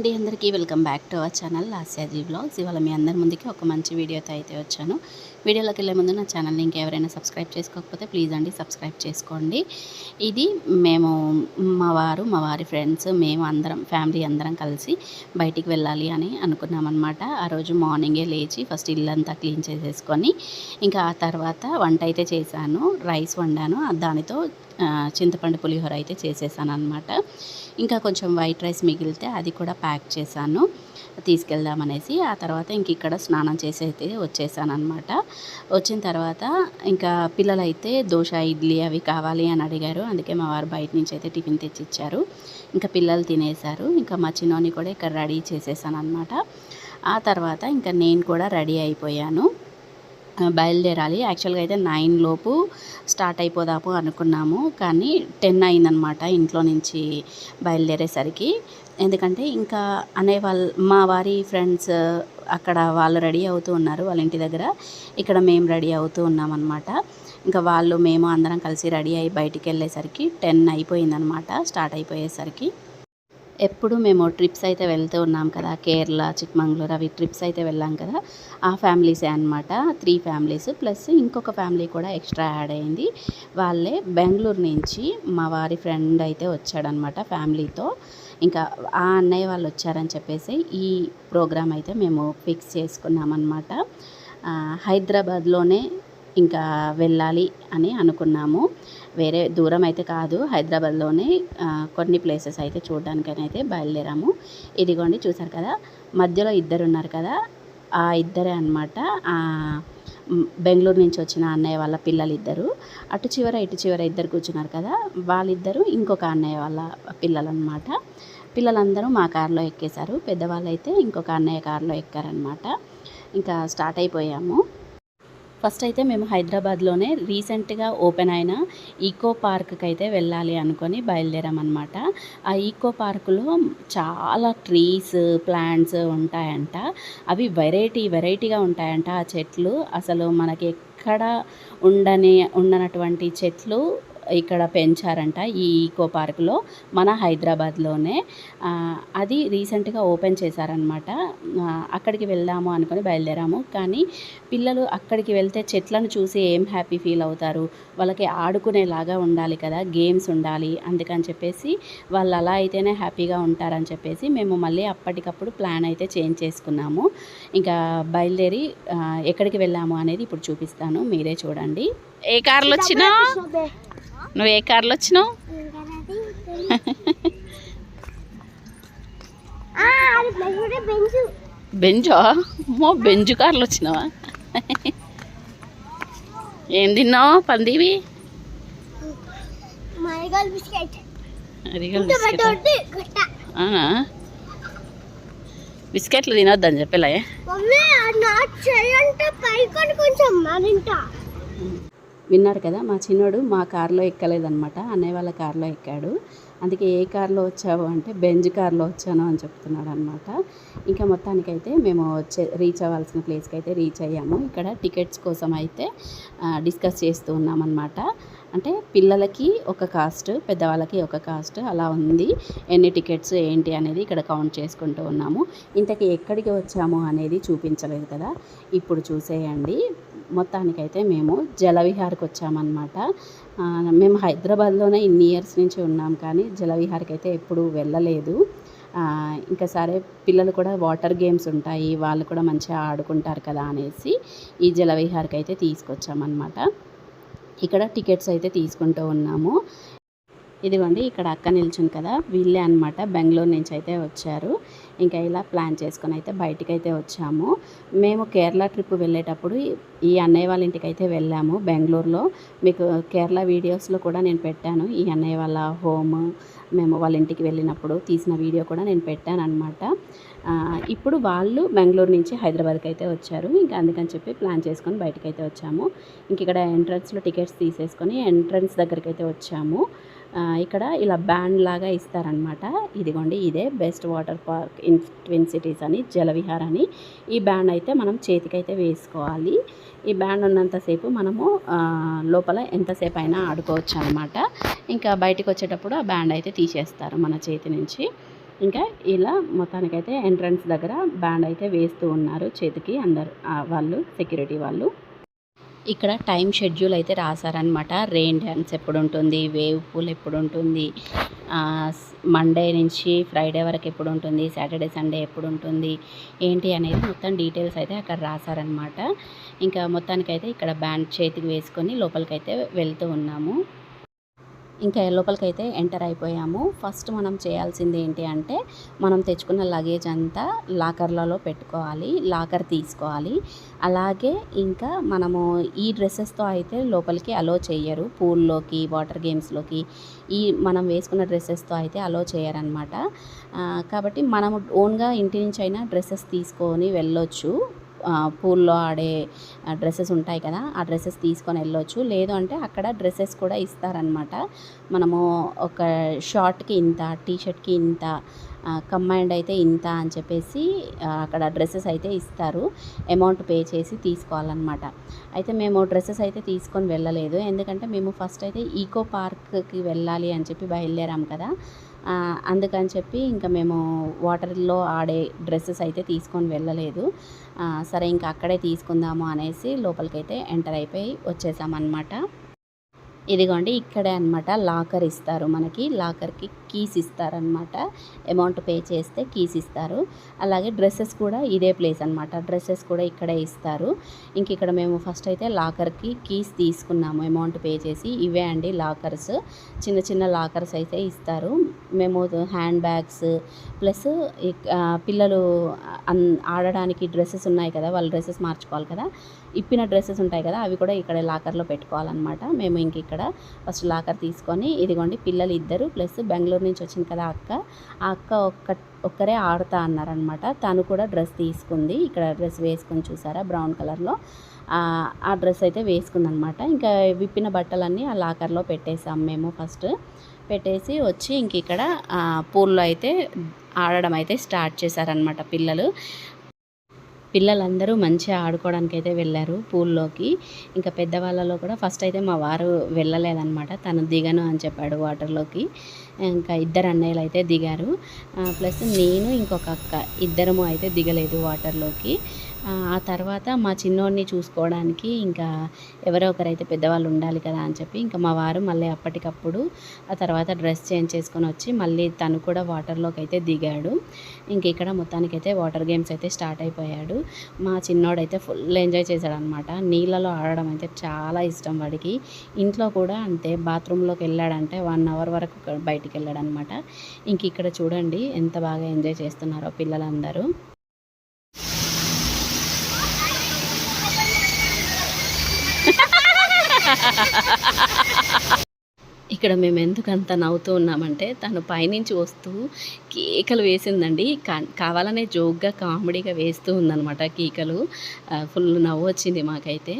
అండి అందరికీ welcome back to our channel Lasyaji vlogs. ఇవాళ మీ అందరి ముందుకి ఒక మంచి వీడియోతో అయితే వచ్చాను. వీడియోలోకి వెళ్ళే ముందు నా ఛానల్ని ఇంకెవరైనా సబ్స్క్రైబ్ చేసుకోకపోతే ప్లీజ్ అండి సబ్స్క్రైబ్ చేసుకోండి. ఇది మేము మా వారు మా వారి ఫ్రెండ్స్ మేము అందరం ఫ్యామిలీ అందరం కలిసి బయటికి వెళ్ళాలి అని అనుకున్నామన్నమాట. ఆ రోజు మార్నింగే లేచి ఫస్ట్ ఇల్లంతా క్లీన్ చేసేసుకొని ఇంకా ఆ తర్వాత వంట అయితే చేశాను రైస్ వండాను. దానితో చింతపండు పులిహోర అయితే చేసేసాను అనమాట ఇంకా కొంచెం వైట్ రైస్ మిగిలితే అది కూడా ప్యాక్ చేశాను. తీసుకెళ్దామనేసి ఆ తర్వాత ఇంక ఇక్కడ స్నానం చేసి అయితే వచ్చేసాను అనమాట వచ్చిన తర్వాత ఇంకా పిల్లలైతే దోశ ఇడ్లీ అవి కావాలి అని అడిగారు. అందుకే మా వారు బయట నుంచి అయితే టిఫిన్ తెచ్చి ఇచ్చారు ఇంకా పిల్లలు తినేశారు. ఇంకా మా చిన్నోని కూడా ఇక్కడ రెడీ చేసేసాను అనమాట ఆ తర్వాత ఇంకా నేను కూడా రెడీ అయిపోయాను. బయలుదేరాలి. యాక్చువల్గా అయితే నైన్ లోపు స్టార్ట్ అయిపోదాము అనుకున్నాము. కానీ టెన్ అయిందనమాట ఇంట్లో నుంచి బయలుదేరేసరికి. ఎందుకంటే ఇంకా అనే వాళ్ళ మా వారి ఫ్రెండ్స్ అక్కడ వాళ్ళు రెడీ అవుతూ ఉన్నారు వాళ్ళ ఇంటి దగ్గర. ఇక్కడ మేము రెడీ అవుతూ ఉన్నామన్నమాట. ఇంకా వాళ్ళు మేము అందరం కలిసి రెడీ అయ్యి బయటికి వెళ్ళేసరికి టెన్ అయిపోయిందనమాట స్టార్ట్ అయిపోయేసరికి. ఎప్పుడు మేము ట్రిప్స్ అయితే వెళ్తూ ఉన్నాం కదా కేరళ చిక్మంగళూరు అవి ట్రిప్స్ అయితే వెళ్ళాం కదా ఆ ఫ్యామిలీసే అనమాట త్రీ ఫ్యామిలీస్ ప్లస్ ఇంకొక ఫ్యామిలీ కూడా ఎక్స్ట్రా యాడ్ అయింది. వాళ్ళే బెంగళూరు నుంచి మా వారి ఫ్రెండ్ అయితే వచ్చాడనమాట ఫ్యామిలీతో. ఇంకా ఆ అన్నయ్య వాళ్ళు వచ్చారని చెప్పేసి ఈ ప్రోగ్రామ్ అయితే మేము ఫిక్స్ చేసుకున్నామన్నమాట. హైదరాబాద్లోనే ఇంకా వెళ్ళాలి అని అనుకున్నాము. వేరే దూరం అయితే కాదు. హైదరాబాద్లోనే కొన్ని ప్లేసెస్ అయితే చూడడానికని అయితే బయలుదేరాము. ఇదిగోండి చూసారు కదా మధ్యలో ఇద్దరు ఉన్నారు కదా ఆ ఇద్దరే అనమాట బెంగళూరు నుంచి వచ్చిన అన్నయ్య వాళ్ళ పిల్లలు ఇద్దరు అటు చివర ఇటు చివర ఇద్దరు కూర్చున్నారు కదా వాళ్ళిద్దరు ఇంకొక అన్నయ్య వాళ్ళ పిల్లలు అనమాట పిల్లలందరూ మా కారులో ఎక్కేశారు. పెద్దవాళ్ళు అయితే ఇంకొక అన్నయ్య కారులో ఎక్కారనమాట ఇంకా స్టార్ట్ అయిపోయాము. ఫస్ట్ అయితే మేము హైదరాబాద్లోనే రీసెంట్గా ఓపెన్ అయిన ఈకో పార్క్కి అయితే వెళ్ళాలి అనుకొని బయలుదేరామన్నమాట. ఆ ఈకో పార్కులో చాలా ట్రీస్ ప్లాంట్స్ ఉంటాయంట. అవి వెరైటీ వెరైటీగా ఉంటాయంట. ఆ చెట్లు అసలు మనకి ఎక్కడ ఉండని ఉండనటువంటి చెట్లు ఇక్కడ పెంచారంట ఈ ఈకో పార్క్లో మన హైదరాబాద్లోనే. అది రీసెంట్గా ఓపెన్ చేశారనమాట అక్కడికి వెళ్దాము అనుకొని బయలుదేరాము. కానీ పిల్లలు అక్కడికి వెళ్తే చెట్లను చూసి ఏం హ్యాపీ ఫీల్ అవుతారు? వాళ్ళకి ఆడుకునేలాగా ఉండాలి కదా గేమ్స్ ఉండాలి అందుకని చెప్పేసి వాళ్ళు అలా అయితేనే హ్యాపీగా ఉంటారని చెప్పేసి మేము మళ్ళీ అప్పటికప్పుడు ప్లాన్ అయితే చేంజ్ చేసుకున్నాము. ఇంకా బయలుదేరి ఎక్కడికి వెళ్ళాము అనేది ఇప్పుడు చూపిస్తాను. మీరే చూడండి. ఏ కార్లో వచ్చినా నువ్వు ఏ కార్లో వచ్చినావు? బెంజా మో బెంజు? కార్లు వచ్చినావా? ఏం తిన్నావు పందివి? అవునా బిస్కెట్లు తినొద్దని చెప్పలే విన్నారు కదా మా చిన్నోడు మా కారులో ఎక్కలేదనమాట అన్నయ్య వాళ్ళ కారులో ఎక్కాడు. అందుకే ఏ కార్లో వచ్చావు అంటే బెంజ్ కార్లో వచ్చాను అని చెప్తున్నాడు అనమాట ఇంకా మొత్తానికైతే మేము వచ్చే రీచ్ అవ్వాల్సిన ప్లేస్కి అయితే రీచ్ అయ్యాము. ఇక్కడ టికెట్స్ కోసం అయితే డిస్కస్ చేస్తూ ఉన్నామన్నమాట. అంటే పిల్లలకి ఒక కాస్ట్ పెద్దవాళ్ళకి ఒక కాస్ట్ అలా ఉంది. ఎన్ని టికెట్స్ ఏంటి అనేది ఇక్కడ కౌంట్ చేసుకుంటూ ఉన్నాము. ఇంతకీ ఎక్కడికి వచ్చాము అనేది చూపించలేదు కదా. ఇప్పుడు చూసేయండి. మొత్తానికైతే మేము జలవిహార్కి వచ్చామన్నమాట. మేము హైదరాబాద్లోనే ఇన్ని ఇయర్స్ నుంచి ఉన్నాం కానీ జలవిహార్కి అయితే ఎప్పుడు వెళ్ళలేదు. ఇంకా సరే పిల్లలు కూడా వాటర్ గేమ్స్ ఉంటాయి వాళ్ళు కూడా మంచిగా ఆడుకుంటారు కదా అనేసి ఈ జలవిహార్కి అయితే తీసుకొచ్చామన్నమాట. ఇక్కడ టికెట్స్ అయితే తీసుకుంటూ ఉన్నాము. ఇదిగోండి ఇక్కడ అక్క నిల్చుంది కదా వీళ్ళే అనమాట బెంగళూరు నుంచి అయితే వచ్చారు. ఇంకా ఇలా ప్లాన్ చేసుకొని అయితే బయటికైతే వచ్చాము. మేము కేరళ ట్రిప్ వెళ్ళేటప్పుడు ఈ అన్నయ్య వాళ్ళ ఇంటికి అయితే వెళ్ళాము బెంగళూరులో. మీకు కేరళ వీడియోస్లో కూడా నేను పెట్టాను. ఈ అన్నయ్య వాళ్ళ హోమ్ మేము వాళ్ళ ఇంటికి వెళ్ళినప్పుడు తీసిన వీడియో కూడా నేను పెట్టాను అనమాట ఇప్పుడు వాళ్ళు బెంగళూరు నుంచి హైదరాబాద్కి అయితే వచ్చారు. ఇంకా అందుకని చెప్పి ప్లాన్ చేసుకొని బయటకు అయితే వచ్చాము. ఇంక ఇక్కడ ఎంట్రన్స్లో టికెట్స్ తీసేసుకొని ఎంట్రన్స్ దగ్గరికి అయితే వచ్చాము. ఇక్కడ ఇలా బ్యాండ్ లాగా ఇస్తారనమాట ఇదిగోండి ఇదే best water park in twin cities అని జలవిహార్ అని. ఈ బ్యాండ్ అయితే మనం చేతికైతే వేసుకోవాలి. ఈ బ్యాండ్ ఉన్నంతసేపు మనము లోపల ఎంతసేపు అయినా ఆడుకోవచ్చు అనమాట ఇంకా బయటకు వచ్చేటప్పుడు ఆ బ్యాండ్ అయితే తీసేస్తారు మన చేతి నుంచి. ఇంకా ఇలా మొత్తానికైతే ఎంట్రన్స్ దగ్గర బ్యాండ్ అయితే వేస్తూ ఉన్నారు చేతికి అందరు వాళ్ళు సెక్యూరిటీ వాళ్ళు. ఇక్కడ టైం షెడ్యూల్ అయితే రాశారనమాట రెయిన్ డ్యాన్స్ ఎప్పుడు ఉంటుంది వేవ్ పూల్ ఎప్పుడు ఉంటుంది మండే నుంచి ఫ్రైడే వరకు ఎప్పుడు ఉంటుంది సాటర్డే సండే ఎప్పుడు ఉంటుంది ఏంటి అనేది మొత్తం డీటెయిల్స్ అయితే అక్కడ రాశారనమాట ఇంకా మొత్తానికైతే ఇక్కడ బ్యాండ్ చేతికి వేసుకొని లోపలికైతే వెళ్తూ ఉన్నాము. ఇంకా లోపలికైతే ఎంటర్ అయిపోయాము. ఫస్ట్ మనం చేయాల్సింది ఏంటి అంటే మనం తెచ్చుకున్న లగేజ్ అంతా లాకర్లలో పెట్టుకోవాలి లాకర్ తీసుకోవాలి. అలాగే ఇంకా మనము ఈ డ్రెస్సెస్తో అయితే లోపలికి అలో చేయరు. పూల్లోకి వాటర్ గేమ్స్లోకి ఈ మనం వేసుకున్న డ్రెస్సెస్తో అయితే అలో చేయరనమాట కాబట్టి మనము ఓన్గా ఇంటి నుంచి అయినా డ్రెస్సెస్ తీసుకొని వెళ్ళొచ్చు. పూల్లో ఆడే డ్రెస్సెస్ ఉంటాయి కదా ఆ డ్రెస్సెస్ తీసుకొని వెళ్ళొచ్చు. లేదు అంటే అక్కడ డ్రెస్సెస్ కూడా ఇస్తారనమాట మనము ఒక షార్ట్కి ఇంత టీ షర్ట్కి ఇంత కంబైండ్ అయితే ఇంత అని చెప్పేసి అక్కడ డ్రెస్సెస్ అయితే ఇస్తారు. అమౌంట్ పే చేసి తీసుకోవాలన్నమాట. అయితే మేము డ్రెస్సెస్ అయితే తీసుకొని వెళ్ళలేదు. ఎందుకంటే మేము ఫస్ట్ అయితే ఈకో పార్క్కి వెళ్ళాలి అని చెప్పి బయలుదేరాం కదా. అందుకని చెప్పి ఇంకా మేము వాటర్లో ఆడే డ్రెస్సెస్ అయితే తీసుకొని వెళ్ళలేదు. సరే ఇంకా అక్కడే తీసుకుందాము అనేసి లోపలికైతే ఎంటర్ అయిపోయి వచ్చేసామన్నమాట. ఇదిగోండి ఇక్కడే అనమాట లాకర్ ఇస్తారు మనకి. లాకర్కి కీస్ ఇస్తారనమాట అమౌంట్ పే చేస్తే కీస్ ఇస్తారు. అలాగే డ్రెస్సెస్ కూడా ఇదే ప్లేస్ అనమాట డ్రెస్సెస్ కూడా ఇక్కడే ఇస్తారు. ఇంక ఇక్కడ మేము ఫస్ట్ అయితే లాకర్కి కీస్ తీసుకున్నాము. అమౌంట్ పే చేసి ఇవే అండి లాకర్స్. చిన్న చిన్న లాకర్స్ అయితే ఇస్తారు. మేము హ్యాండ్ బ్యాగ్స్ ప్లస్ పిల్లలు అన్ ఆడడానికి డ్రెస్సెస్ ఉన్నాయి కదా వాళ్ళ డ్రెస్సెస్ మార్చుకోవాలి కదా ఇప్పిన డ్రెస్సెస్ ఉంటాయి కదా అవి కూడా ఇక్కడ లాకర్లో పెట్టుకోవాలన్నమాట. మేము ఇంక ఇక్కడ ఫస్ట్ లాకర్ తీసుకొని ఇదిగోండి పిల్లలు ఇద్దరు ప్లస్ బెంగళూరు నుంచి వచ్చింది కదా అక్క. ఆ అక్క ఒక్క ఒక్కరే ఆడుతా అన్నారనమాట తను కూడా డ్రెస్ తీసుకుంది. ఇక్కడ డ్రెస్ వేసుకొని చూసారా? బ్రౌన్ కలర్లో. ఆ డ్రెస్ అయితే వేసుకుందనమాట ఇంకా విప్పిన బట్టలన్నీ ఆ లాకర్లో పెట్టేసాం మేము ఫస్ట్. పెట్టేసి వచ్చి ఇంక ఇక్కడ పూల్లో అయితే ఆడడం అయితే స్టార్ట్ చేశారనమాట పిల్లలు. పిల్లలందరూ మంచిగా ఆడుకోవడానికి అయితే వెళ్ళారు పూల్లోకి. ఇంకా పెద్దవాళ్ళలో కూడా ఫస్ట్ అయితే మా వారు వెళ్ళలేదన్నమాట. తను దిగను అని చెప్పాడు వాటర్లోకి. ఇంకా ఇద్దరు అన్నయ్యలు అయితే దిగారు. ప్లస్ నేను ఇంకొక అక్క. ఇద్దరము అయితే దిగలేదు వాటర్లోకి. ఆ తర్వాత మా చిన్నోడిని చూసుకోవడానికి ఇంకా ఎవరో ఒకరైతే పెద్దవాళ్ళు ఉండాలి కదా అని చెప్పి ఇంకా మా వారు మళ్ళీ అప్పటికప్పుడు ఆ తర్వాత డ్రెస్ చేంజ్ చేసుకొని వచ్చి మళ్ళీ తను కూడా వాటర్లోకి అయితే దిగాడు. ఇంక ఇక్కడ మొత్తానికైతే వాటర్ గేమ్స్ అయితే స్టార్ట్ అయిపోయాడు. మా చిన్నోడైతే ఫుల్ ఎంజాయ్ చేశాడు అనమాట నీళ్ళలో ఆడడం అయితే చాలా ఇష్టం వాడికి. ఇంట్లో కూడా అంతే బాత్రూంలోకి వెళ్ళాడంటే వన్ అవర్ వరకు బయటికి వెళ్ళాడు అనమాట ఇంక ఇక్కడ చూడండి ఎంత బాగా ఎంజాయ్ చేస్తున్నారో పిల్లలందరూ. ఇక్కడ మేము ఎందుకంత నవ్వుతూ ఉన్నామంటే తను పైనుంచి వస్తూ కేకలు వేసిందండి. కావాలనే జోక్గా కామెడీగా వేస్తూ ఉందన్నమాట కీకలు. ఫుల్ నవ్వు వచ్చింది మాకైతే.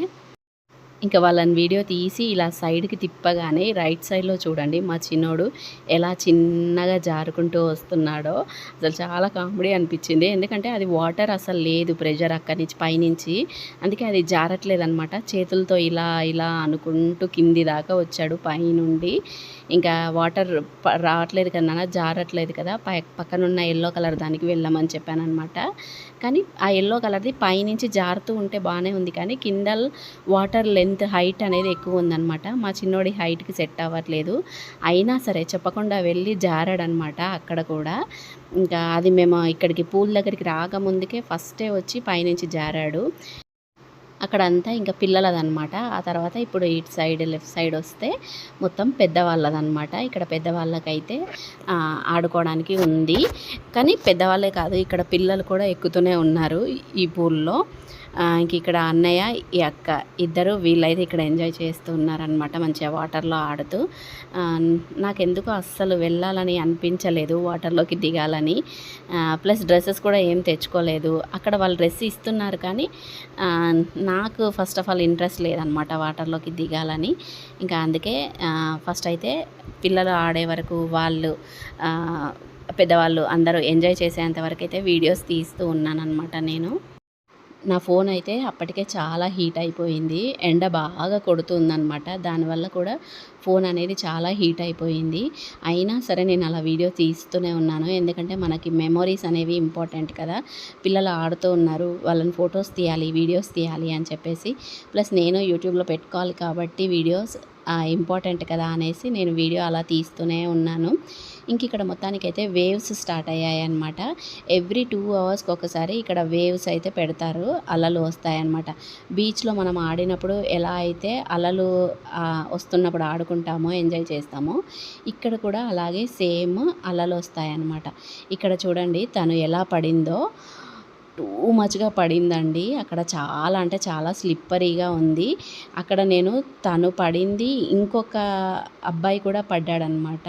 ఇంకా వాళ్ళని వీడియో తీసి ఇలా సైడ్కి తిప్పగానే రైట్ సైడ్లో చూడండి మా చిన్నోడు ఎలా చిన్నగా జారుకుంటూ వస్తున్నాడో. అసలు చాలా కామెడీ అనిపించింది. ఎందుకంటే అది వాటర్ అసలు లేదు ప్రెషర్ అక్కడి నుంచి పైనుంచి. అందుకే అది జారట్లేదు అనమాట చేతులతో ఇలా ఇలా అనుకుంటూ కింది దాకా వచ్చాడు పైనుండి. ఇంకా వాటర్ రావట్లేదు కదా నాన్న జారట్లేదు కదా పై పక్కనున్న ఎల్లో కలర్ దానికి వెళ్ళమని చెప్పాను అనమాట కానీ ఆ ఎల్లో కలర్ది పైనుంచి జారుతూ ఉంటే బాగానే ఉంది. కానీ కింద వాటర్ లెంత్ హైట్ అనేది ఎక్కువ ఉందన్నమాట. మా చిన్నోడి హైట్కి సెట్ అవ్వట్లేదు. అయినా సరే చెప్పకుండా వెళ్ళి జారాడనమాట అక్కడ కూడా. ఇంకా అది మేము ఇక్కడికి పూల్ దగ్గరికి రాకముందుకే ఫస్టే వచ్చి పైనుంచి జారాడు. అక్కడంతా ఇంకా పిల్లలదనమాట ఆ తర్వాత ఇప్పుడు ఇటు సైడ్ లెఫ్ట్ సైడ్ వస్తే మొత్తం పెద్దవాళ్ళదనమాట ఇక్కడ పెద్దవాళ్ళకైతే ఆడుకోవడానికి ఉంది. కానీ పెద్దవాళ్ళే కాదు ఇక్కడ పిల్లలు కూడా ఎక్కుతూనే ఉన్నారు ఈ పూల్లో. ఇంక ఇక్కడ అన్నయ్య ఈ అక్క ఇద్దరు వీళ్ళైతే ఇక్కడ ఎంజాయ్ చేస్తూ ఉన్నారనమాట మంచిగా వాటర్లో ఆడుతూ. ఆ, నాకెందుకో అస్సలు వెళ్ళాలని అనిపించలేదు వాటర్లోకి దిగాలని. ప్లస్ డ్రెస్సెస్ కూడా ఏం తెచ్చుకోలేదు. అక్కడ వాళ్ళు డ్రెస్ ఇస్తున్నారు కానీ నాకు ఫస్ట్ ఆఫ్ ఆల్ ఇంట్రెస్ట్ లేదనమాట వాటర్లోకి దిగాలని. ఇంకా అందుకే ఫస్ట్ అయితే పిల్లలు ఆడే వరకు వాళ్ళు పెద్దవాళ్ళు అందరూ ఎంజాయ్ చేసేంత వరకు అయితే వీడియోస్ తీస్తూ ఉన్నానన్నమాట నేను. నా ఫోన్ అయితే అప్పటికే చాలా హీట్ అయిపోయింది. ఎండ బాగా కొడుతుందనమాట దానివల్ల కూడా ఫోన్ అనేది చాలా హీట్ అయిపోయింది. అయినా సరే నేను అలా వీడియో తీస్తూనే ఉన్నాను. ఎందుకంటే మనకి మెమొరీస్ అనేవి ఇంపార్టెంట్ కదా. పిల్లలు ఆడుతూ ఉన్నారు. వాళ్ళని ఫొటోస్ తీయాలి వీడియోస్ తీయాలి అని చెప్పేసి. ప్లస్ నేను యూట్యూబ్లో పెట్టుకోవాలి కాబట్టి వీడియోస్ ఇంపార్టెంట్ కదా అనేసి నేను వీడియో అలా తీస్తూనే ఉన్నాను. ఇంక ఇక్కడ మొత్తానికైతే వేవ్స్ స్టార్ట్ అయ్యాయి అనమాట ఎవ్రీ టూ అవర్స్కి ఒకసారి ఇక్కడ వేవ్స్ అయితే పెడతారు అలలు వస్తాయన్నమాట. బీచ్లో మనం ఆడినప్పుడు ఎలా అయితే అలలు వస్తున్నప్పుడు ఆడుకుంటామో ఎంజాయ్ చేస్తామో ఇక్కడ కూడా అలాగే సేమ్ అలలు వస్తాయన్నమాట. ఇక్కడ చూడండి తను ఎలా పడిందో. టూ మచ్గా పడిందండి. అక్కడ చాలా అంటే చాలా స్లిప్పరీగా ఉంది. అక్కడ నేను తను పడింది ఇంకొక అబ్బాయి కూడా పడ్డాడనమాట.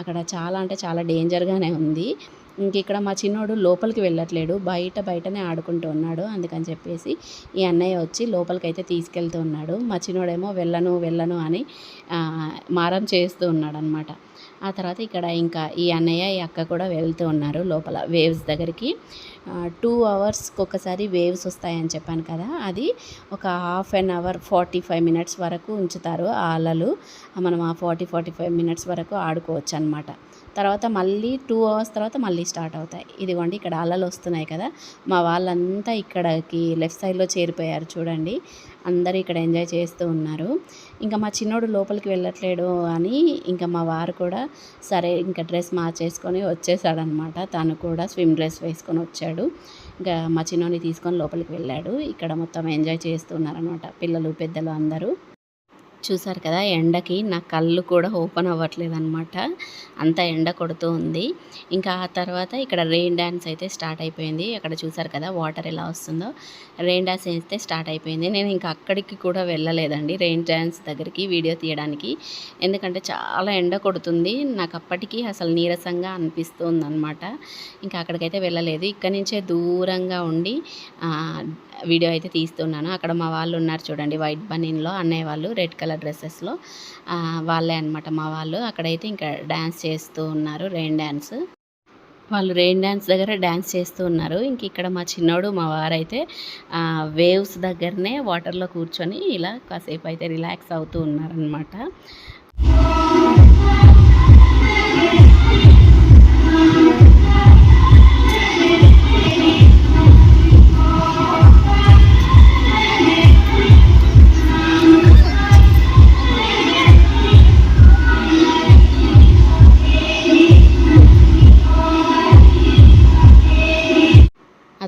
అక్కడ చాలా అంటే చాలా డేంజర్గానే ఉంది. ఇంక ఇక్కడ మా చిన్నోడు లోపలికి వెళ్ళట్లేడు. బయట బయటనే ఆడుకుంటూ ఉన్నాడు. అందుకని చెప్పేసి ఈ అన్నయ్య వచ్చి లోపలికి అయితే తీసుకెళ్తూ ఉన్నాడు. మా చిన్నోడేమో వెళ్ళను వెళ్ళను అని మారం చేస్తూ ఉన్నాడు అనమాట ఆ తర్వాత ఇక్కడ ఇంకా ఈ అన్నయ్య ఈ అక్క కూడా వెళ్తూ ఉన్నారు లోపల వేవ్స్ దగ్గరికి. టూ అవర్స్కి ఒకసారి వేవ్స్ వస్తాయని చెప్పాను కదా అది ఒక half an hour forty five minutes వరకు ఉంచుతారు ఆ అలలు. మనం ఆ ఫార్టీ ఫార్టీ ఫైవ్ మినిట్స్ వరకు ఆడుకోవచ్చు అనమాట తర్వాత మళ్ళీ టూ అవర్స్ తర్వాత మళ్ళీ స్టార్ట్ అవుతాయి. ఇదిగోండి ఇక్కడ అలలు వస్తున్నాయి కదా మా వాళ్ళంతా ఇక్కడికి లెఫ్ట్ సైడ్లో చేరిపోయారు చూడండి. అందరూ ఇక్కడ ఎంజాయ్ చేస్తూ ఉన్నారు. ఇంకా మా చిన్నోడు లోపలికి వెళ్ళట్లేడు అని ఇంకా మా వారు కూడా సరే ఇంకా డ్రెస్ మార్చేసుకొని వచ్చేసాడనమాట. తను కూడా స్విమ్ డ్రెస్ వేసుకొని వచ్చాడు. ఇంకా మా చిన్నోడిని తీసుకొని లోపలికి వెళ్ళాడు. ఇక్కడ మొత్తం ఎంజాయ్ చేస్తున్నారనమాట పిల్లలు పెద్దలు అందరూ. చూసారు కదా ఎండకి నా కళ్ళు కూడా ఓపెన్ అవ్వట్లేదు అనమాట అంత ఎండ కొడుతూ ఉంది. ఇంకా ఆ తర్వాత ఇక్కడ రెయిన్ డ్యాన్స్ అయితే స్టార్ట్ అయిపోయింది. అక్కడ చూసారు కదా వాటర్ ఎలా వస్తుందో. రెయిన్ డ్యాన్స్ అయితే స్టార్ట్ అయిపోయింది. నేను ఇంకా అక్కడికి కూడా వెళ్ళలేదండి రెయిన్ డ్యాన్స్ దగ్గరికి వీడియో తీయడానికి. ఎందుకంటే చాలా ఎండ కొడుతుంది. నాకు అప్పటికి అసలు నీరసంగా అనిపిస్తుంది అనమాట ఇంకా అక్కడికైతే వెళ్ళలేదు. ఇక్కడ నుంచే దూరంగా ఉండి వీడియో అయితే తీస్తున్నాను. అక్కడ మా వాళ్ళు ఉన్నారు చూడండి. వైట్ బనీన్లో అన్నయ్య వాళ్ళు రెడ్ కలర్ డ్రెస్సెస్లో. వాళ్ళే అనమాట మా వాళ్ళు. అక్కడైతే ఇంకా డ్యాన్స్ చేస్తూ ఉన్నారు. రెయిన్ డ్యాన్స్ వాళ్ళు రెయిన్ డ్యాన్స్ దగ్గర డ్యాన్స్ చేస్తూ ఉన్నారు. ఇంక ఇక్కడ మా చిన్నోడు మా వారైతే వేవ్స్ దగ్గరనే వాటర్లో కూర్చొని ఇలా కాసేపు అయితే రిలాక్స్ అవుతూ ఉన్నారనమాట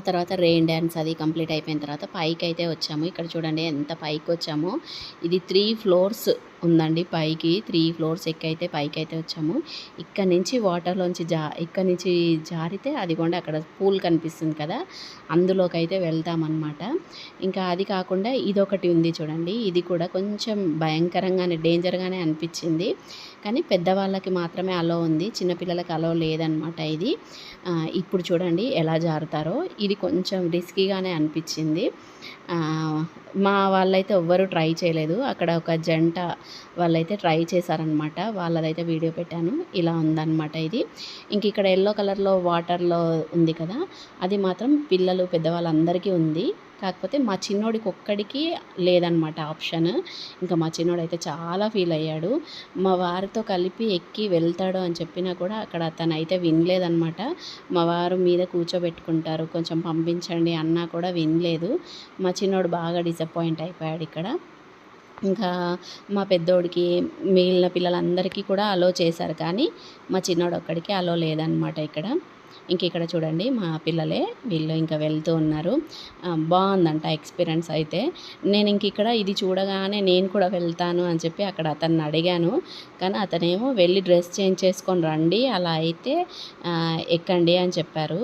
తర్వాత రెయిన్ డ్యాన్స్ అది కంప్లీట్ అయిపోయిన తర్వాత పైకి అయితే వచ్చాము. ఇక్కడ చూడండి ఎంత పైకి వచ్చామో ఇది త్రీ ఫ్లోర్స్ ఉందండి. పైకి త్రీ ఫ్లోర్స్ ఎక్కైతే పైకి అయితే వచ్చాము ఇక్కడ నుంచి వాటర్లోంచి జా ఇక్కడ నుంచి జారితే అది కూడా అక్కడ పూల్ కనిపిస్తుంది కదా అందులోకి అయితే వెళ్తామన్నమాట. ఇంకా అది కాకుండా ఇదొకటి ఉంది చూడండి. ఇది కూడా కొంచెం భయంకరంగానే డేంజర్గానే అనిపించింది. కానీ పెద్దవాళ్ళకి మాత్రమే అలో ఉంది. చిన్నపిల్లలకి అలో లేదనమాట ఇది. ఇప్పుడు చూడండి ఎలా జారుతారో. ఇది కొంచెం రిస్కీగానే అనిపించింది. మా వాళ్ళైతే ఎవ్వరూ ట్రై చేయలేదు. అక్కడ ఒక జంట వాళ్ళైతే ట్రై చేశారనమాట వాళ్ళదైతే వీడియో పెట్టాను. ఇలా ఉందన్నమాట ఇది. ఇంక ఇక్కడ ఎల్లో కలర్లో వాటర్లో ఉంది కదా అది మాత్రం పిల్లలు పెద్దవాళ్ళందరికీ ఉంది. కాకపోతే మా చిన్నోడికి ఒక్కడికి లేదనమాట ఆప్షన్. ఇంకా మా చిన్నోడు అయితే చాలా ఫీల్ అయ్యాడు. మా వారితో కలిపి ఎక్కి వెళ్తాడు అని చెప్పినా కూడా అక్కడ తను అయితే వినలేదనమాట. మా వారు మీద కూర్చోబెట్టుకుంటారు. కొంచెం పంపించండి అన్నా కూడా వినలేదు. మా చిన్నోడు బాగా డిసప్పాయింట్ అయిపోయాడు ఇక్కడ. ఇంకా మా పెద్దోడికి మిగిలిన పిల్లలందరికీ కూడా అలో చేశారు. కానీ మా చిన్నోడు ఒక్కడికి అలో లేదనమాట ఇక్కడ. ఇంక ఇక్కడ చూడండి మా పిల్లలే వీళ్ళు ఇంకా వెళ్తూ ఉన్నారు. బాగుందంట ఎక్స్పీరియన్స్ అయితే. నేను ఇంక ఇక్కడ ఇది చూడగానే నేను కూడా వెళ్తాను అని చెప్పి అక్కడ అతన్ని అడిగాను. కానీ అతనేమో వెళ్ళి డ్రెస్ చేంజ్ చేసుకొని రండి అలా అయితే ఎక్కండి అని చెప్పారు.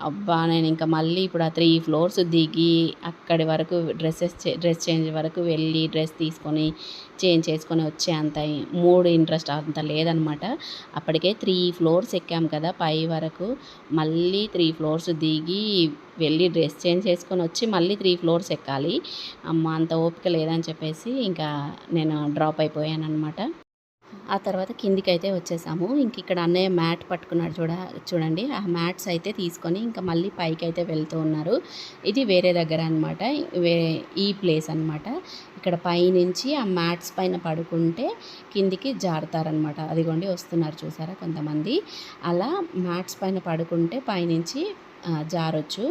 అబ్బా నేను ఇంకా మళ్ళీ ఇప్పుడు ఆ త్రీ ఫ్లోర్స్ దిగి అక్కడి వరకు డ్రెస్సెస్ డ్రెస్ చేంజ్ వరకు వెళ్ళి డ్రెస్ తీసుకొని చేంజ్ చేసుకొని వచ్చే అంత మూడు ఇంట్రెస్ట్ అంత లేదనమాట. అప్పటికే త్రీ ఫ్లోర్స్ ఎక్కాం కదా పై వరకు మళ్ళీ త్రీ ఫ్లోర్స్ దిగి వెళ్ళి డ్రెస్ చేంజ్ చేసుకొని వచ్చి మళ్ళీ త్రీ ఫ్లోర్స్ ఎక్కాలి. అమ్మ అంత ఓపిక లేదని చెప్పేసి ఇంకా నేను డ్రాప్ అయిపోయాను అనమాట ఆ తర్వాత కిందికి అయితే వచ్చేసాము. ఇంక ఇక్కడ అన్నయ్య మ్యాట్ పట్టుకున్నాడు చూడ చూడండి. ఆ మ్యాట్స్ అయితే తీసుకొని ఇంకా మళ్ళీ పైకి అయితే వెళ్తూ ఉన్నారు. ఇది వేరే దగ్గర అనమాట వే ఈ ప్లేస్ అనమాట ఇక్కడ పైనుంచి ఆ మ్యాట్స్ పైన పడుకుంటే కిందికి జారుతారనమాట అదిగోండి వస్తున్నారు చూసారా కొంతమంది. అలా మ్యాట్స్ పైన పడుకుంటే పైనుంచి జారొచ్చు.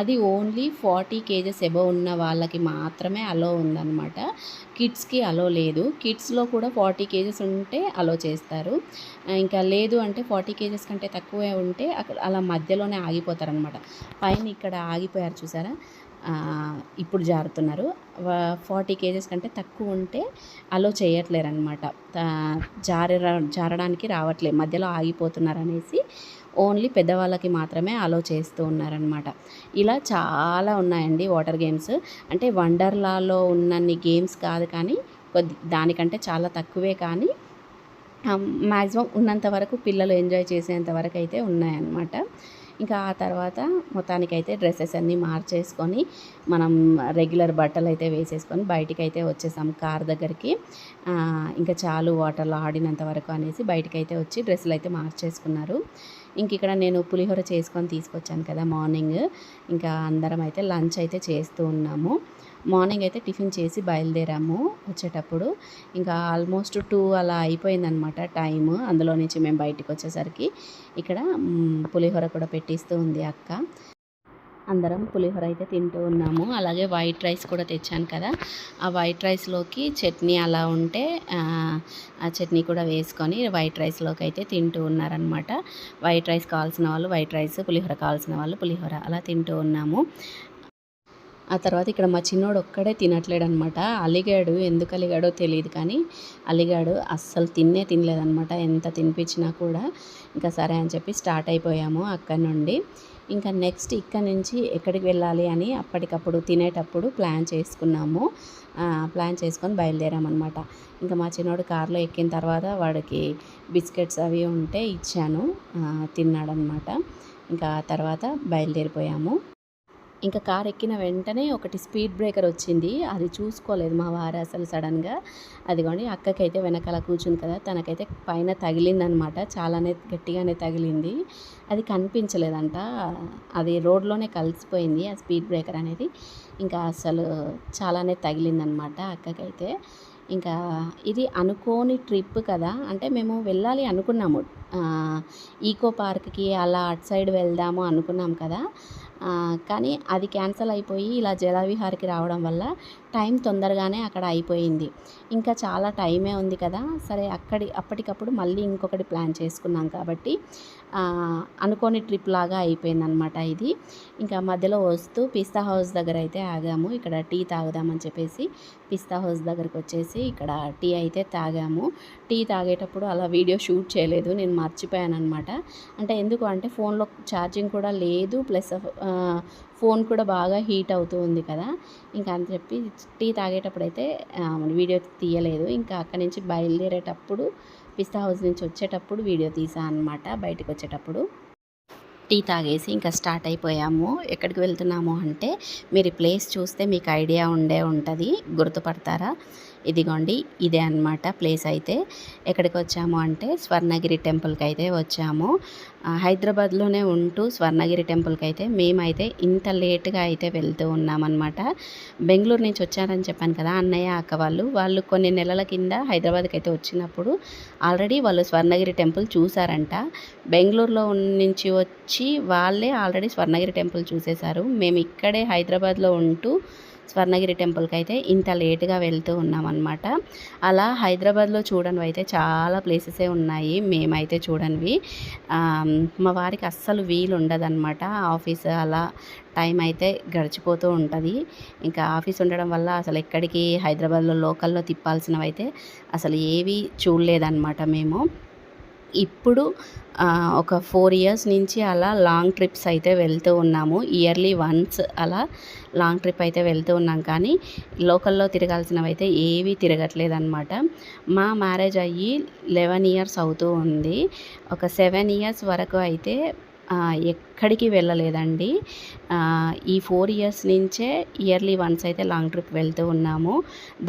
అది ఓన్లీ ఫార్టీ కేజెస్ ఎబో ఉన్న వాళ్ళకి మాత్రమే అలో ఉందన్నమాట. కిడ్స్కి అలో లేదు. కిడ్స్లో కూడా ఫార్టీ కేజెస్ ఉంటే అలో చేస్తారు. ఇంకా లేదు అంటే ఫార్టీ కేజెస్ కంటే తక్కువే ఉంటే అక్కడ అలా మధ్యలోనే ఆగిపోతారనమాట పైన ఇక్కడ ఆగిపోయారు చూసారా? ఇప్పుడు జారుతున్నారు. ఫార్టీ కేజెస్ కంటే తక్కువ ఉంటే అలో చేయట్లేరు అనమాట జార జారడానికి రావట్లేదు మధ్యలో ఆగిపోతున్నారు అనేసి ఓన్లీ పెద్దవాళ్ళకి మాత్రమే అలో చేస్తూ ఉన్నారనమాట ఇలా చాలా ఉన్నాయండి వాటర్ గేమ్స్ అంటే వండర్లాలో ఉన్నన్ని గేమ్స్ కాదు కానీ కొద్ది దానికంటే చాలా తక్కువే కానీ మ్యాక్సిమం ఉన్నంత వరకు పిల్లలు ఎంజాయ్ చేసేంత వరకు అయితే ఉన్నాయన్నమాట. ఇంకా ఆ తర్వాత మొత్తానికైతే డ్రెస్సెస్ అన్నీ మార్చేసుకొని మనం రెగ్యులర్ బట్టలు అయితే వేసేసుకొని బయటికి అయితే వచ్చేసాం కార్ దగ్గరికి. ఇంకా చాలు వాటర్లో ఆడినంత వరకు అనేసి బయటికి అయితే వచ్చి డ్రెస్సులు అయితే మార్చేసుకున్నారు. ఇంక ఇక్కడ నేను పులిహోర చేసుకొని తీసుకొచ్చాను కదా మార్నింగ్. ఇంకా అందరం అయితే లంచ్ అయితే చేస్తూ ఉన్నాము. మార్నింగ్ అయితే టిఫిన్ చేసి బయలుదేరాము వచ్చేటప్పుడు. ఇంకా ఆల్మోస్ట్ టూ అలా అయిపోయిందనమాట టైం అందులో నుంచి మేము బయటికి వచ్చేసరికి ఇక్కడ పులిహోర కూడా పెట్టిస్తూ ఉంది అక్క. అందరం పులిహోర అయితే తింటూ ఉన్నాము. అలాగే వైట్ రైస్ కూడా తెచ్చాను కదా. ఆ వైట్ రైస్లోకి చట్నీ అలా ఉంటే ఆ, చట్నీ కూడా వేసుకొని వైట్ రైస్లోకి అయితే తింటూ ఉన్నారనమాట వైట్ రైస్ కావాల్సిన వాళ్ళు వైట్ రైస్ పులిహోర కావాల్సిన వాళ్ళు పులిహోర అలా తింటూ ఉన్నాము. ఆ తర్వాత ఇక్కడ మా చిన్నోడు ఒక్కడే తినట్లేడు అనమాట అలిగాడు. ఎందుకు అలిగాడో తెలియదు కానీ అలిగాడు. అస్సలు తిన్నే తినలేదనమాట ఎంత తినిపించినా కూడా. ఇంకా సరే అని చెప్పి స్టార్ట్ అయిపోయాము అక్కడి నుండి. ఇంకా నెక్స్ట్ ఇక్కడ నుంచి ఎక్కడికి వెళ్ళాలి అని అప్పటికప్పుడు తినేటప్పుడు ప్లాన్ చేసుకున్నాము. ప్లాన్ చేసుకొని బయలుదేరామన్నమాట ఇంకా మా చిన్నోడు కారులో ఎక్కిన తర్వాత వాడికి బిస్కెట్స్ అవి ఉంటే ఇచ్చాను. తిన్నాడనమాట ఇంకా తర్వాత బయలుదేరిపోయాము. ఇంకా కార్ ఎక్కిన వెంటనే ఒకటి స్పీడ్ బ్రేకర్ వచ్చింది. అది చూసుకోలేదు మా వారు అసలు సడన్గా. అదిగోండి అక్కకైతే వెనకాల కూర్చుంది కదా తనకైతే పైన తగిలిందనమాట. చాలానే గట్టిగానే తగిలింది. అది కనిపించలేదంట. అది రోడ్లోనే కలిసిపోయింది ఆ స్పీడ్ బ్రేకర్ అనేది. ఇంకా అసలు చాలానే తగిలిందనమాట అక్కకైతే. ఇంకా ఇది అనుకోని ట్రిప్ కదా అంటే మేము వెళ్ళాలి అనుకున్నాము. ఈకో పార్క్కి అలా అటు సైడ్ వెళ్దాము అనుకున్నాం కదా. కానీ అది క్యాన్సిల్ అయిపోయి ఇలా జలవిహార్కి రావడం వల్ల టైం తొందరగానే అక్కడ అయిపోయింది. ఇంకా చాలా టైమే ఉంది కదా సరే అక్కడి అప్పటికప్పుడు మళ్ళీ ఇంకొకటి ప్లాన్ చేసుకున్నాం కాబట్టి అనుకోని ట్రిప్ లాగా అయిపోయిందనమాట ఇది. ఇంకా మధ్యలో వస్తూ పిస్తా హౌస్ దగ్గర అయితే ఆగాము. ఇక్కడ టీ తాగుదామని చెప్పేసి పిస్తా హౌస్ దగ్గరికి వచ్చేసి ఇక్కడ టీ అయితే తాగాము. టీ తాగేటప్పుడు అలా వీడియో షూట్ చేయలేదు నేను మర్చిపోయాను అనమాట అంటే ఎందుకు అంటే ఫోన్లో ఛార్జింగ్ కూడా లేదు ప్లస్ ఫోన్ కూడా బాగా హీట్ అవుతూ ఉంది కదా. ఇంకా అని చెప్పి టీ తాగేటప్పుడు అయితే వీడియో తీయలేదు. ఇంకా అక్కడి నుంచి బయలుదేరేటప్పుడు పిస్తా హౌస్ నుంచి వచ్చేటప్పుడు వీడియో తీసా అనమాట బయటకు వచ్చేటప్పుడు. టీ తాగేసి ఇంకా స్టార్ట్ అయిపోయాము. ఎక్కడికి వెళ్తున్నాము అంటే మీరు ప్లేస్ చూస్తే మీకు ఐడియా ఉండే ఉంటుంది. గుర్తుపడతారా? ఇదిగోండి ఇదే అన్నమాట ప్లేస్ అయితే. ఎక్కడికి వచ్చాము అంటే స్వర్ణగిరి టెంపుల్కి అయితే వచ్చాము హైదరాబాద్లోనే ఉంటూ స్వర్ణగిరి టెంపుల్కి అయితే మేమైతే ఇంత లేట్గా అయితే వెళ్తూ ఉన్నామన్నమాట. బెంగళూరు నుంచి వచ్చారని చెప్పాను కదా అన్నయ్య అక్క వాళ్ళు. వాళ్ళు కొన్ని నెలల కింద హైదరాబాద్కి అయితే వచ్చినప్పుడు ఆల్రెడీ వాళ్ళు స్వర్ణగిరి టెంపుల్ చూసారంట బెంగళూరులో నుంచి వచ్చి వాళ్ళే ఆల్రెడీ స్వర్ణగిరి టెంపుల్ చూసేశారు. మేము ఇక్కడే హైదరాబాద్లో ఉంటూ స్వర్ణగిరి టెంపుల్కి అయితే ఇంత లేట్గా వెళ్తూ ఉన్నామన్నమాట. అలా హైదరాబాద్లో చూడనివి అయితే చాలా ప్లేసెసే ఉన్నాయి. మేమైతే చూడనివి. మా వారికి అస్సలు వీలు ఉండదన్నమాట ఆఫీస్ అలా టైం అయితే గడిచిపోతూ ఉంటుంది. ఇంకా ఆఫీస్ ఉండడం వల్ల అసలు ఎక్కడికి హైదరాబాద్లో లోకల్లో తిప్పాల్సినవి అయితే అసలు ఏవి చూడలేదన్నమాట మేము. ఇప్పుడు ఒక ఫోర్ ఇయర్స్ నుంచి అలా లాంగ్ ట్రిప్స్ అయితే వెళ్తూ ఉన్నాము. ఇయర్లీ వన్స్ అలా లాంగ్ ట్రిప్ అయితే వెళ్తూ ఉన్నాం. కానీ లోకల్లో తిరగాల్సినవి అయితే ఏవి తిరగట్లేదు అనమాట మా మ్యారేజ్ అయ్యి లెవెన్ ఇయర్స్ అవుతూ ఉంది. ఒక సెవెన్ ఇయర్స్ వరకు అయితే ఎక్కడికి వెళ్ళలేదండి. ఈ ఫోర్ ఇయర్స్ నుంచే ఇయర్లీ వన్స్ అయితే లాంగ్ ట్రిప్ వెళ్తూ ఉన్నాము.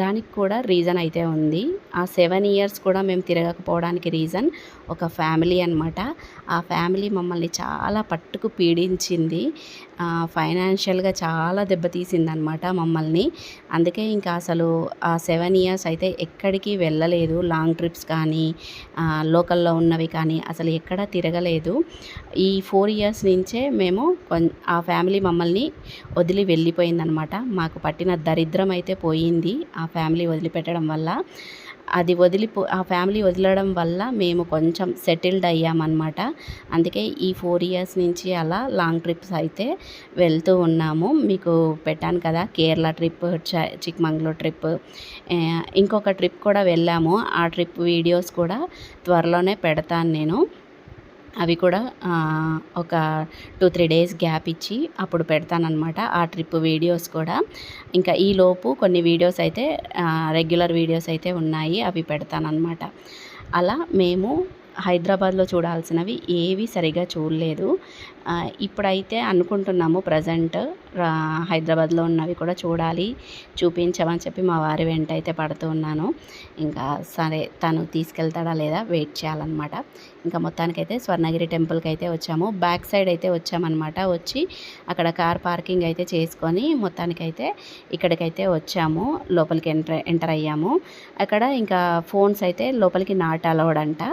దానికి కూడా రీజన్ అయితే ఉంది. ఆ సెవెన్ ఇయర్స్ కూడా మేము తిరగకపోవడానికి రీజన్ ఒక ఫ్యామిలీ అనమాట ఆ ఫ్యామిలీ మమ్మల్ని చాలా పట్టుకు పీడించింది. ఫైనాన్షియల్గా చాలా దెబ్బతీసింది అనమాట మమ్మల్ని. అందుకే ఇంకా అసలు ఆ సెవెన్ ఇయర్స్ అయితే ఎక్కడికి వెళ్ళలేదు. లాంగ్ ట్రిప్స్ కానీ లోకల్లో ఉన్నవి కానీ అసలు ఎక్కడా తిరగలేదు. ఈ ఫోర్ ఇయర్స్ నుంచే మేము ఆ ఫ్యామిలీ మమ్మల్ని వదిలి వెళ్ళిపోయిందనమాట. మాకు పట్టిన దరిద్రం అయితే పోయింది ఆ ఫ్యామిలీ వదిలిపెట్టడం వల్ల. అది వదిలిపో ఆ ఫ్యామిలీ వదిలడం వల్ల మేము కొంచెం సెటిల్డ్ అయ్యామన్నమాట అందుకే ఈ ఫోర్ ఇయర్స్ నుంచి అలా లాంగ్ ట్రిప్స్ అయితే వెళ్తూ ఉన్నాము. మీకు పెట్టాను కదా కేరళ ట్రిప్ చ చిక్మంగళూరు ట్రిప్. ఇంకొక ట్రిప్ కూడా వెళ్ళాము. ఆ ట్రిప్ వీడియోస్ కూడా త్వరలోనే పెడతాను నేను. అవి కూడా ఒక టూ త్రీ డేస్ గ్యాప్ ఇచ్చి అప్పుడు పెడతానమాట ఆ ట్రిప్ వీడియోస్ కూడా. ఇంకా ఈ లోపు కొన్ని వీడియోస్ అయితే రెగ్యులర్ వీడియోస్ అయితే ఉన్నాయి అవి పెడతానమాట అలా మేము హైదరాబాద్లో చూడాల్సినవి ఏవి సరిగా చూడలేదు. ఇప్పుడైతే అనుకుంటున్నాము ప్రజెంట్ హైదరాబాద్లో ఉన్నవి కూడా చూడాలి చూపించమని చెప్పి మా వారి వెంట అయితే పడుతూ ఉన్నాను. ఇంకా సరే తను తీసుకెళ్తాడా లేదా వెయిట్ చేయాలన్నమాట. ఇంకా మొత్తానికైతే స్వర్ణగిరి టెంపుల్కి అయితే వచ్చాము. బ్యాక్ సైడ్ అయితే వచ్చామన్నమాట. వచ్చి అక్కడ కార్ పార్కింగ్ అయితే చేసుకొని మొత్తానికైతే ఇక్కడికైతే వచ్చాము. లోపలికి ఎంటర్ ఎంటర్ అయ్యాము. అక్కడ ఇంకా ఫోన్స్ అయితే లోపలికి నాట్ అలౌడ్ అంట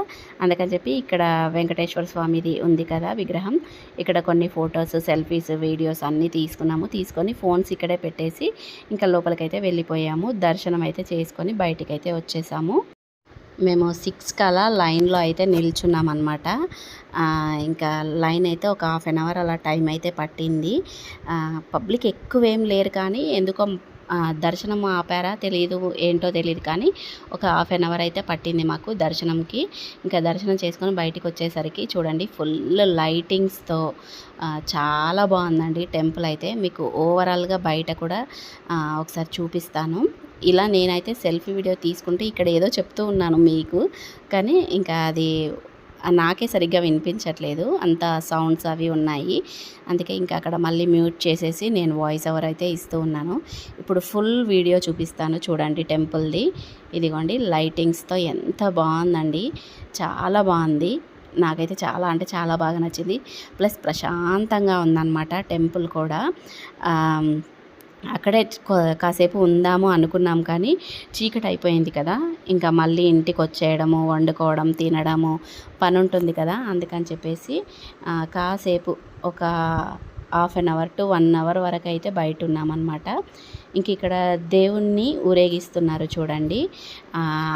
అందుకని చెప్పి ఇక్కడ వెంకటేశ్వర స్వామిది ఉంది కదా విగ్రహం. ఇక్కడ కొన్ని ఫొటోస్ సెల్ఫీస్ వీడియోస్ అన్నీ తీసుకున్నాము. తీసుకొని ఫోన్స్ ఇక్కడే పెట్టేసి ఇంకా లోపలికైతే వెళ్ళిపోయాము. దర్శనం అయితే చేసుకొని బయటికి అయితే వచ్చేసాము. మేము సిక్స్ కలా లైన్లో అయితే నిల్చున్నాం అనమాట ఇంకా లైన్ అయితే ఒక హాఫ్ అన్ అవర్ అలా టైం అయితే పట్టింది. పబ్లిక్ ఎక్కువ ఏం లేరు కానీ ఎందుకో దర్శనం ఆపారా తెలియదు ఏంటో తెలియదు కానీ ఒక హాఫ్ అన్ అవర్ అయితే పట్టింది మాకు దర్శనంకి. ఇంకా దర్శనం చేసుకొని బయటికి వచ్చేసరికి చూడండి ఫుల్ లైటింగ్స్తో చాలా బాగుందండి టెంపుల్ అయితే. మీకు ఓవరాల్గా బయట కూడా ఒకసారి చూపిస్తాను. ఇలా నేనైతే సెల్ఫీ వీడియో తీసుకుంటే ఇక్కడ ఏదో చెప్తూ ఉన్నాను మీకు. కానీ ఇంకా అది నాకే సరిగ్గా వినిపించట్లేదు. అంత సౌండ్స్ అవి ఉన్నాయి. అందుకే ఇంకా అక్కడ మళ్ళీ మ్యూట్ చేసేసి నేను వాయిస్ ఓవర్ అయితే ఇస్తూ ఉన్నాను. ఇప్పుడు ఫుల్ వీడియో చూపిస్తాను చూడండి టెంపుల్ది. ఇదిగోండి లైటింగ్స్తో ఎంత బాగుందండి. చాలా బాగుంది. నాకైతే చాలా అంటే చాలా బాగా నచ్చింది. ప్లస్ ప్రశాంతంగా ఉందన్నమాట టెంపుల్ కూడా. అక్కడే కాసేపు ఉందాము అనుకున్నాం కానీ చీకటి అయిపోయింది కదా. ఇంకా మళ్ళీ ఇంటికి వచ్చేయడము వండుకోవడం తినడము పని ఉంటుంది కదా. అందుకని చెప్పేసి కాసేపు ఒక half an hour to one hour వరకు అయితే బయట ఉన్నామన్నమాట ఇంక ఇక్కడ దేవుణ్ణి ఊరేగిస్తున్నారు చూడండి.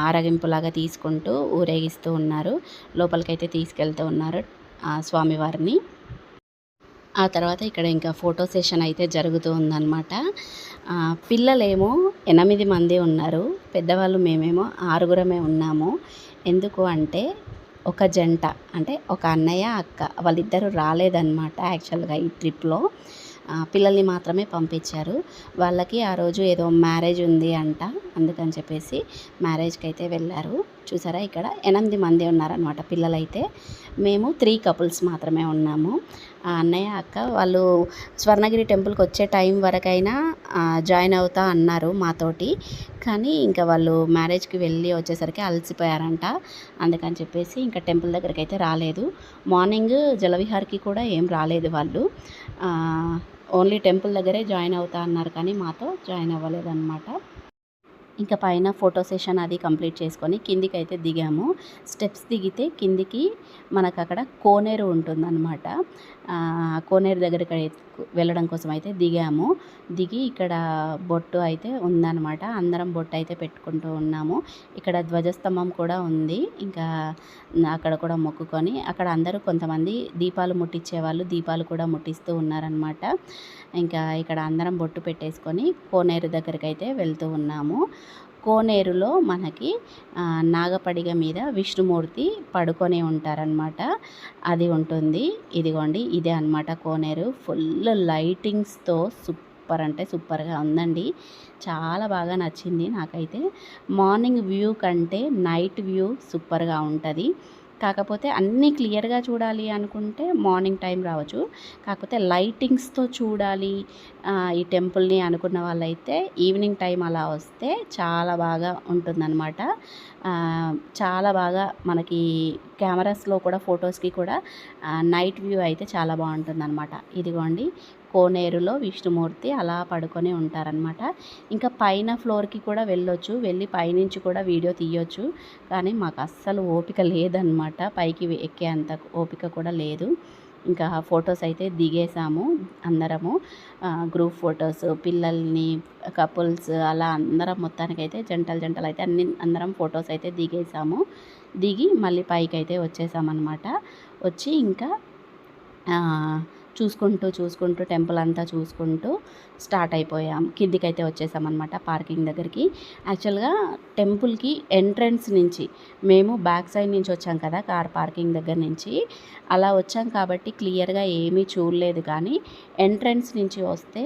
ఆరగింపులాగా తీసుకుంటూ ఊరేగిస్తూ ఉన్నారు. లోపలికైతే తీసుకెళ్తూ ఉన్నారు స్వామివారిని. ఆ తర్వాత ఇక్కడ ఇంకా ఫోటో సెషన్ అయితే జరుగుతూ ఉందన్నమాట. పిల్లలేమో ఎనిమిది మంది ఉన్నారు. పెద్దవాళ్ళు మేమేమో ఆరుగురమే ఉన్నాము. ఎందుకు అంటే ఒక జంట అంటే ఒక అన్నయ్య అక్క వాళ్ళిద్దరూ రాలేదన్నమాట యాక్చువల్గా ఈ ట్రిప్లో. పిల్లల్ని మాత్రమే పంపించారు. వాళ్ళకి ఆ రోజు ఏదో మ్యారేజ్ ఉంది అంట అందుకని చెప్పేసి మ్యారేజ్కి అయితే వెళ్ళారు. చూసారా ఇక్కడ ఎనిమిది మంది ఉన్నారనమాట పిల్లలైతే. మేము త్రీ కపుల్స్ మాత్రమే ఉన్నాము. ఆ అన్నయ్య అక్క వాళ్ళు స్వర్ణగిరి టెంపుల్కి వచ్చే టైం వరకైనా జాయిన్ అవుతా అన్నారు మాతోటి. కానీ ఇంకా వాళ్ళు మ్యారేజ్కి వెళ్ళి వచ్చేసరికి అలసిపోయారంట. అందుకని చెప్పేసి ఇంకా టెంపుల్ దగ్గరికి అయితే రాలేదు. మార్నింగ్ జలవిహార్కి కూడా ఏం రాలేదు వాళ్ళు. ఓన్లీ టెంపుల్ దగ్గరే జాయిన్ అవుతా అన్నారు కానీ మాతో జాయిన్ అవ్వలేదు అనమాట ఇంకా పైన ఫోటో సెషన్ అది కంప్లీట్ చేసుకొని కిందికి అయితే దిగాము. స్టెప్స్ దిగితే కిందికి మనకు అక్కడ కోనేరు ఉంటుందన్నమాట. కోనేరు దగ్గరికి అయితే వెళ్ళడం కోసం అయితే దిగాము. దిగి ఇక్కడ బొట్టు అయితే ఉందన్నమాట. అందరం బొట్టు అయితే పెట్టుకుంటూ ఉన్నాము. ఇక్కడ ధ్వజస్తంభం కూడా ఉంది. ఇంకా అక్కడ కూడా మొక్కుకొని అక్కడ అందరూ కొంతమంది దీపాలు ముట్టించే వాళ్ళు దీపాలు కూడా ముట్టిస్తూ ఉన్నారనమాట ఇంకా ఇక్కడ అందరం బొట్టు పెట్టేసుకొని కోనేరు దగ్గరికి అయితే వెళ్తూ ఉన్నాము. కోనేరులో మనకి నాగపడిగ మీద విష్ణుమూర్తి పడుకొని ఉంటారనమాట అది ఉంటుంది. ఇదిగోండి ఇదే అన్నమాట కోనేరు. ఫుల్ లైటింగ్స్తో సూపర్ అంటే సూపర్గా ఉందండి. చాలా బాగా నచ్చింది నాకైతే. మార్నింగ్ వ్యూ కంటే నైట్ వ్యూ సూపర్గా ఉంటుంది. కాకపోతే అన్నీ క్లియర్గా చూడాలి అనుకుంటే మార్నింగ్ టైం రావచ్చు. కాకపోతే లైటింగ్స్తో చూడాలి ఈ టెంపుల్ని అనుకున్న వాళ్ళైతే ఈవినింగ్ టైం అలా వస్తే చాలా బాగా ఉంటుందన్నమాట. చాలా బాగా మనకి కెమెరాస్లో కూడా ఫొటోస్కి కూడా నైట్ వ్యూ అయితే చాలా బాగుంటుందన్నమాట. ఇదిగోండి కోనేరులో విష్ణుమూర్తి అలా పడుకొని ఉంటారనమాట ఇంకా పైన ఫ్లోర్కి కూడా వెళ్ళొచ్చు వెళ్ళి పైనుంచి కూడా వీడియో తీయొచ్చు కానీ మాకు అస్సలు ఓపిక లేదనమాట పైకి ఎక్కే అంత ఓపిక కూడా లేదు. ఇంకా ఫొటోస్ అయితే దిగేసాము అందరము. గ్రూప్ ఫొటోస్ పిల్లల్ని కపుల్స్ అలా అందరం మొత్తానికైతే జంటలు జంటలు అయితే అన్ని అందరం ఫొటోస్ అయితే దిగేసాము. దిగి మళ్ళీ పైకి అయితే వచ్చేసామన్నమాట. వచ్చి ఇంకా చూసుకుంటూ చూసుకుంటూ టెంపుల్ అంతా చూసుకుంటూ స్టార్ట్ అయిపోయాం. కిందికి అయితే వచ్చేసామన్నమాట పార్కింగ్ దగ్గరికి. యాక్చువల్గా టెంపుల్కి ఎంట్రన్స్ నుంచి మేము బ్యాక్ సైడ్ నుంచి వచ్చాం కదా కార్ పార్కింగ్ దగ్గర నుంచి. అలా వచ్చాం కాబట్టి క్లియర్గా ఏమీ చూడలేదు కానీ ఎంట్రన్స్ నుంచి వస్తే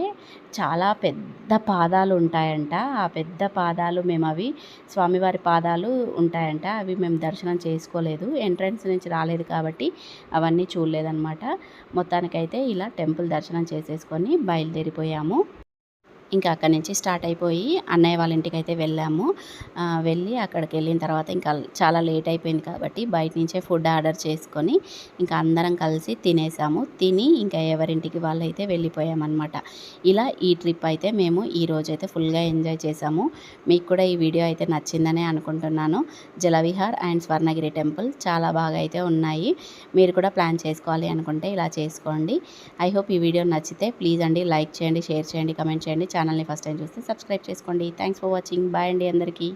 చాలా పెద్ద పాదాలు ఉంటాయంట. ఆ పెద్ద పాదాలు మేము అవి స్వామివారి పాదాలు ఉంటాయంట. అవి మేము దర్శనం చేసుకోలేదు. ఎంట్రన్స్ నుంచి రాలేదు కాబట్టి అవన్నీ చూడలేదన్నమాట. మొత్తానికైతే ఇలా టెంపుల్ దర్శనం చేసేసుకొని బయలుదేరిపోయాము. ఇంకా అక్కడి నుంచి స్టార్ట్ అయిపోయి అన్నయ్య వాళ్ళ ఇంటికి అయితే వెళ్ళాము వెళ్ళి అక్కడికి వెళ్ళిన తర్వాత ఇంకా చాలా లేట్ అయిపోయింది కాబట్టి బయట నుంచే ఫుడ్ ఆర్డర్ చేసుకొని ఇంకా అందరం కలిసి తినేసాము. తిని ఇంకా ఎవరింటికి వాళ్ళు అయితే వెళ్ళిపోయామన్నమాట. ఇలా ఈ ట్రిప్ అయితే మేము ఈ రోజు అయితే ఫుల్గా ఎంజాయ్ చేసాము. మీకు కూడా ఈ వీడియో అయితే నచ్చిందనే అనుకుంటున్నాను. జలవిహార్ అండ్ స్వర్ణగిరి టెంపుల్ చాలా బాగా అయితే ఉన్నాయి. మీరు కూడా ప్లాన్ చేసుకోవాలి అనుకుంటే ఇలా చేసుకోండి. ఐ హోప్ ఈ వీడియో నచ్చితే ప్లీజ్ అండి లైక్ చేయండి షేర్ చేయండి కమెంట్ చేయండి. ఛానల్ని ఫస్ట్ టైం చూస్తే సబ్స్క్రైబ్ చేసుకోండి. థ్యాంక్స్ ఫర్ వాచింగ్ బాయ్ అండి అందరికీ.